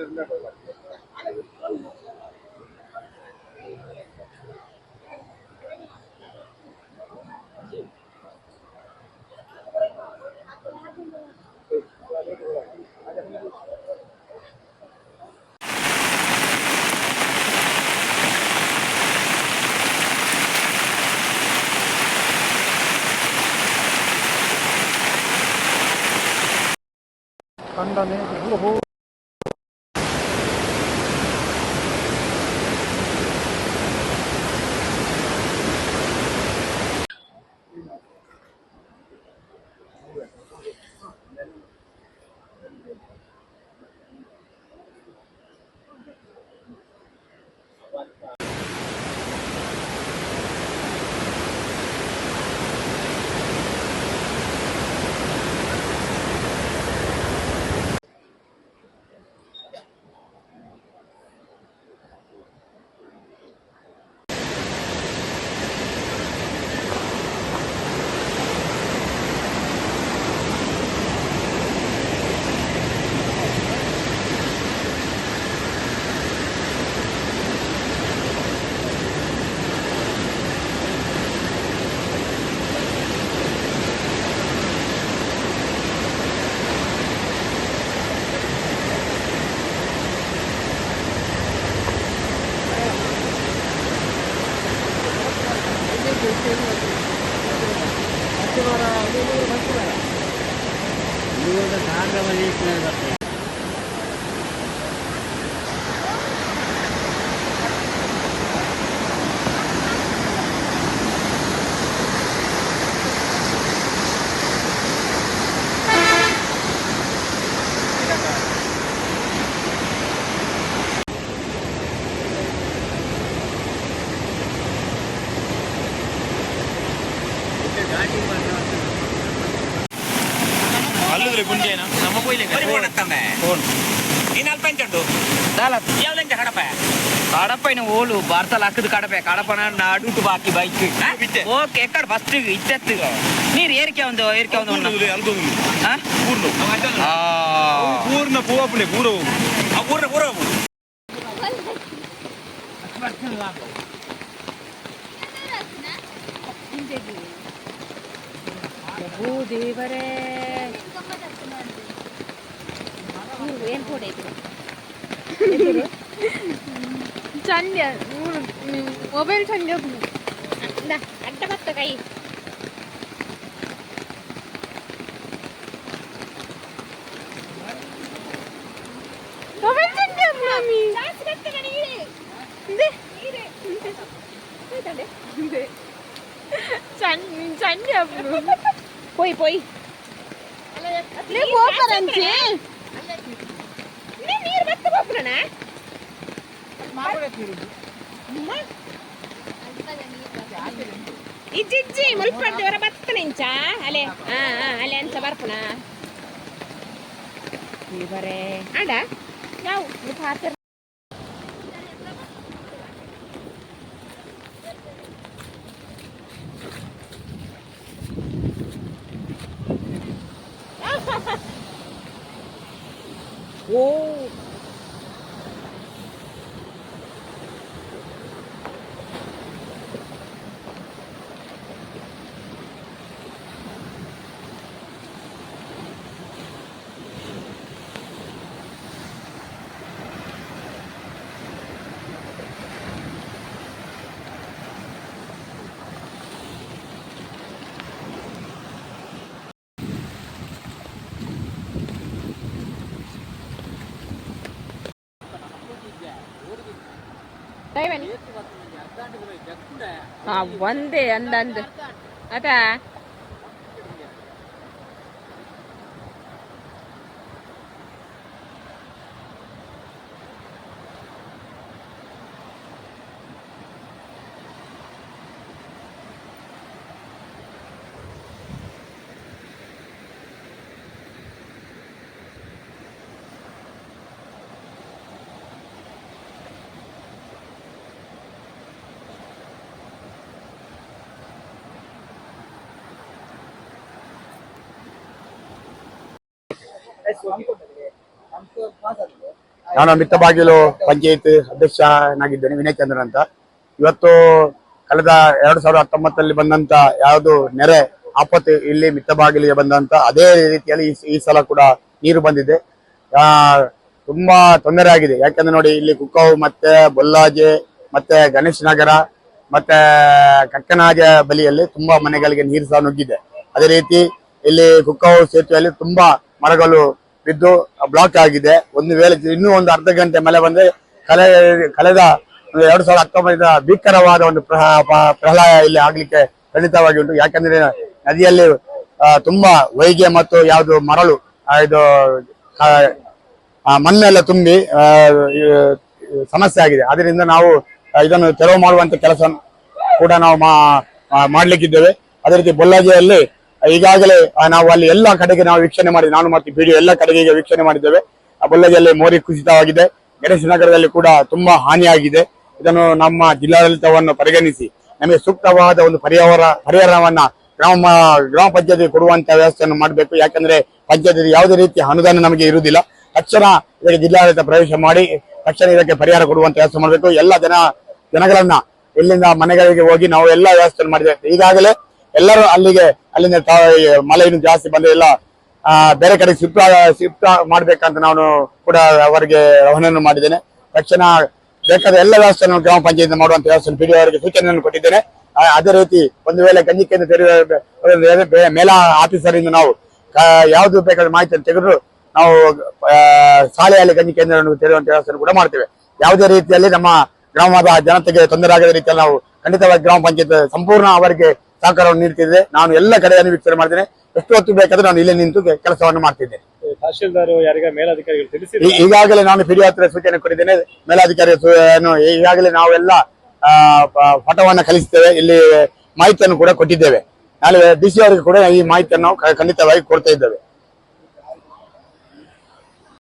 என்ன 판단을 해보고 సాయంత్రం చేసినారు ತಮ್ಮೆ ಫೋನ್ ನೀನ್ ಅಲ್ಪ ಎಂಚುಂಡು ದಾಲತ್ ಯಾವ್ಲೆಂಚ ಕಡಪ ಕಡಪೈನ ಓಲು ಬಾರ್ತಲ್ ಹಾಕದ್ ಕಡಪೆ ಕಡಪನ ನಾಡುಟು ಬಾಕಿ ಬೈಕ್ ಬಿಟ್ಟೆ. ಓಕೆ ಎಕ್ಕಡ ಫಸ್ಟ್ ಇತ್ತೆತ್ತು ನೀರ್ ಏರಿಕೆ ಒಂದು ಏರಿಕೆ ಒಂದು ಉಂಡು. ಅಲ್ಗೊಂದು ಹಾ? ಪೂರ್ಣ ಆ. ಪೂರ್ಣ ಏನ್ ಫೋಟೋ ಐತಿ ಚಂದ್ಯ ಮೊಬೈಲ್ ಚಂದ್ಯ ಅಡ್ಡ ಬತ್ತ ಕೈ ಮೊಬೈಲ್ ಚಂದ್ಯ ಮಮ್ಮಿ ಚಂದ್ಯ పోయి పోయి నేను పోతారంచి నేను నీరు బత్త పోపునా ಇಜ್ಜಿಜ್ಜಿ ಮುಲ್ಪಡ್ದು ಇವರ ಬತ್ತ ನಿಂಚ ಅಲೆ ಹಾ ಹಾ ಅಲೆ ಅಂತ ಬರ್ಪುನ ಇವರೇ ಆಡ ಯಾವ ಪಾತ್ರ ಓ ಟೈಮಲ್ಲಿ ಹಾ ಒಂದೇ ಅಂದಂದು ಅದಾ ನಾನು ಮಿತ್ತಬಾಗಿಲು ಪಂಚಾಯತ್ ಅಧ್ಯಕ್ಷನಾಗಿದ್ದೇನೆ ವಿನಯ್ ಚಂದ್ರನ್ ಅಂತ. ಇವತ್ತು ಕಳೆದ ಎರಡ್ ಸಾವಿರದ ಹತ್ತೊಂಬತ್ತರಲ್ಲಿ ಬಂದಂತ ಯಾವುದು ನೆರೆ, ಆಪತ್ತು ಇಲ್ಲಿ ಮಿತ್ತಬಾಗಿಲಿಗೆ ಬಂದಂತ ಅದೇ ರೀತಿಯಲ್ಲಿ ಈ- ಸಲ ಕೂಡ ನೀರು ಬಂದಿದೆ. ತುಂಬಾ ತೊಂದರೆ ಆಗಿದೆ. ಯಾಕಂದ್ರೆ ನೋಡಿ, ಇಲ್ಲಿ ಕುಕ್ಕವು ಮತ್ತೆ ಬೊಲ್ಲಾಜೆ ಮತ್ತೆ ಗಣೇಶ್ ನಗರ ಮತ್ತೆ ಕಕ್ಕನಾಜ ಬಲಿಯಲ್ಲಿ ತುಂಬಾ ಮನೆಗಳಿಗೆ ನೀರು ಸಹ ನುಗ್ಗಿದೆ. ಅದೇ ರೀತಿ ಇಲ್ಲಿ ಕುಕ್ಕವು ಸೇತುವೆಯಲ್ಲಿ ತುಂಬಾ ಮರಗಳು ಬಿದ್ದು ಬ್ಲಾಕ್ ಆಗಿದೆ. ಒಂದು ವೇಳೆ ಇನ್ನೂ ಒಂದು ಅರ್ಧ ಗಂಟೆ ಮಳೆ ಬಂದ್ರೆ ಕಳೆ, ಕಳೆದ ಎರಡು ಸಾವಿರದ ಹತ್ತೊಂಬತ್ತರ ಭೀಕರವಾದ ಒಂದು ಪ್ರಹಲಾಯ ಇಲ್ಲಿ ಆಗ್ಲಿಕ್ಕೆ ಖಂಡಿತವಾಗಿ ಉಂಟು. ಯಾಕಂದ್ರೆ ನದಿಯಲ್ಲಿ ತುಂಬಾ ವೈಗೆ ಮತ್ತು ಯಾವುದು ಮರಳು ಇದು ಮಣ್ಣೆಲ್ಲ ತುಂಬಿ ಸಮಸ್ಯೆ ಆಗಿದೆ. ಅದರಿಂದ ನಾವು ಇದನ್ನು ತೆರವು ಮಾಡುವಂತ ಕೆಲಸ ಕೂಡ ನಾವು ಮಾಡ್ಲಿಕ್ಕಿದ್ದೇವೆ. ಅದೇ ರೀತಿ ಬೊಲ್ಲಾಜಿಯಲ್ಲಿ ಈಗಾಗಲೇ ನಾವು ಅಲ್ಲಿ ಎಲ್ಲ ಕಡೆಗೆ ನಾವು ವೀಕ್ಷಣೆ ಮಾಡಿ, ನಾನು ಮತ್ತೆ ವಿಡಿಯೋ ಎಲ್ಲ ಕಡೆಗೆ ವೀಕ್ಷಣೆ ಮಾಡಿದ್ದೇವೆ. ಆ ಬೊಲ್ಲಾಜಿಯಲ್ಲಿ ಮೋರಿ ಕುಸಿತವಾಗಿದೆ. ಗಣೇಶ ನಗರದಲ್ಲಿ ಕೂಡ ತುಂಬಾ ಹಾನಿಯಾಗಿದೆ. ಇದನ್ನು ನಮ್ಮ ಜಿಲ್ಲಾಡಳಿತವನ್ನು ಪರಿಗಣಿಸಿ, ನಮಗೆ ಸೂಕ್ತವಾದ ಒಂದು ಪರಿಹಾರ, ಪರಿಹಾರವನ್ನ ಗ್ರಾಮ ಗ್ರಾಮ ಪಂಚಾಯತಿ ಕೊಡುವಂತ ವ್ಯವಸ್ಥೆಯನ್ನು ಮಾಡಬೇಕು. ಯಾಕಂದ್ರೆ ಪಂಚಾಯತಿ ಯಾವುದೇ ರೀತಿಯ ಅನುದಾನ ನಮಗೆ ಇರುವುದಿಲ್ಲ. ತಕ್ಷಣ ಇದಕ್ಕೆ ಜಿಲ್ಲಾಡಳಿತ ಪ್ರವೇಶ ಮಾಡಿ, ತಕ್ಷಣ ಇದಕ್ಕೆ ಪರಿಹಾರ ಕೊಡುವಂತ ವ್ಯವಸ್ಥೆ ಮಾಡಬೇಕು. ಎಲ್ಲ ಜನ, ಜನಗಳನ್ನ ಇಲ್ಲಿಂದ ಮನೆಗಳಿಗೆ ಹೋಗಿ ನಾವು ಎಲ್ಲ ವ್ಯವಸ್ಥೆ ಮಾಡಿದ್ದೇವೆ. ಈಗಾಗಲೇ ಎಲ್ಲರೂ ಅಲ್ಲಿಗೆ ಅಲ್ಲಿಂದ ಮಳೆ ಇನ್ನು ಜಾಸ್ತಿ ಆ, ಬೇರೆ ಕಡೆ ಶಿಫ್ಟ್ ಶಿಫ್ಟ್ ಮಾಡ್ಬೇಕಂತ ನಾನು ಕೂಡ ಅವರಿಗೆ ರವಾನೆಯನ್ನು ಮಾಡಿದ್ದೇನೆ. ತಕ್ಷಣ ಬೇಕಾದ ಎಲ್ಲ ವ್ಯವಸ್ಥೆಯನ್ನು ಗ್ರಾಮ ಪಂಚಾಯತ್ ಮಾಡುವಂತ ವ್ಯವಸ್ಥೆ ಪಿ ಅವರಿಗೆ ಸೂಚನೆಯನ್ನು ಕೊಟ್ಟಿದ್ದೇನೆ. ಅದೇ ರೀತಿ ಒಂದು ವೇಳೆ ಗಂಜಿ ಕೇಂದ್ರ ತೆರೆಯುವ ಮೇಲಾ ಆಫೀಸರ್ ಇಂದ ನಾವು ಯಾವ್ದು ಬೇಕಾದ ಮಾಹಿತಿಯನ್ನು ತೆಗೆದು ನಾವು ಶಾಲೆಯಲ್ಲಿ ಗಂಜಿ ಕೇಂದ್ರವನ್ನು ತೆರೆಯುವಂತ ವ್ಯವಸ್ಥೆಯನ್ನು ಕೂಡ ಮಾಡ್ತೇವೆ. ಯಾವುದೇ ರೀತಿಯಲ್ಲಿ ನಮ್ಮ ಗ್ರಾಮದ ಜನತೆಗೆ ತೊಂದರೆ ಆಗದ ರೀತಿಯಲ್ಲಿ ನಾವು ಖಂಡಿತವಾಗಿ ಗ್ರಾಮ ಪಂಚಾಯತ್ ಸಂಪೂರ್ಣ ಅವರಿಗೆ ಸಹಕಾರವನ್ನು ನೀಡ್ತಿದ್ದೆ ನಾನು ಎಲ್ಲ ಕಡೆಯನ್ನು ವೀಕ್ಷಣೆ ಮಾಡ್ತೇನೆ. ಎಷ್ಟು ಹೊತ್ತು ಬೇಕಾದ್ರೆ ನಾನು ಇಲ್ಲೇ ನಿಂತು ಕೆಲಸವನ್ನು ಮಾಡ್ತಿದ್ದೇನೆ. ತಹಶೀಲ್ದಾರ್ ಯಾರಿಗ ಮೇಲಾಧಿಕಾರಿಗಳು ಈಗಾಗಲೇ ನಾನು ಹತ್ರ ಸೂಚನೆ ಕೊಟ್ಟಿದ್ದೇನೆ. ಮೇಲಾಧಿಕಾರಿ ಈಗಾಗಲೇ ನಾವೆಲ್ಲ ಪಟವನ್ನು ಕಲಿಸ್ತೇವೆ. ಇಲ್ಲಿ ಮಾಹಿತಿಯನ್ನು ಕೂಡ ಕೊಟ್ಟಿದ್ದೇವೆ. ನಾಳೆ ಡಿ ಸಿ ಅವರಿಗೆ ಕೂಡ ಈ ಮಾಹಿತಿಯನ್ನು ನಾವು ಖಂಡಿತವಾಗಿ ಕೊಡ್ತಾ ಇದ್ದೇವೆ.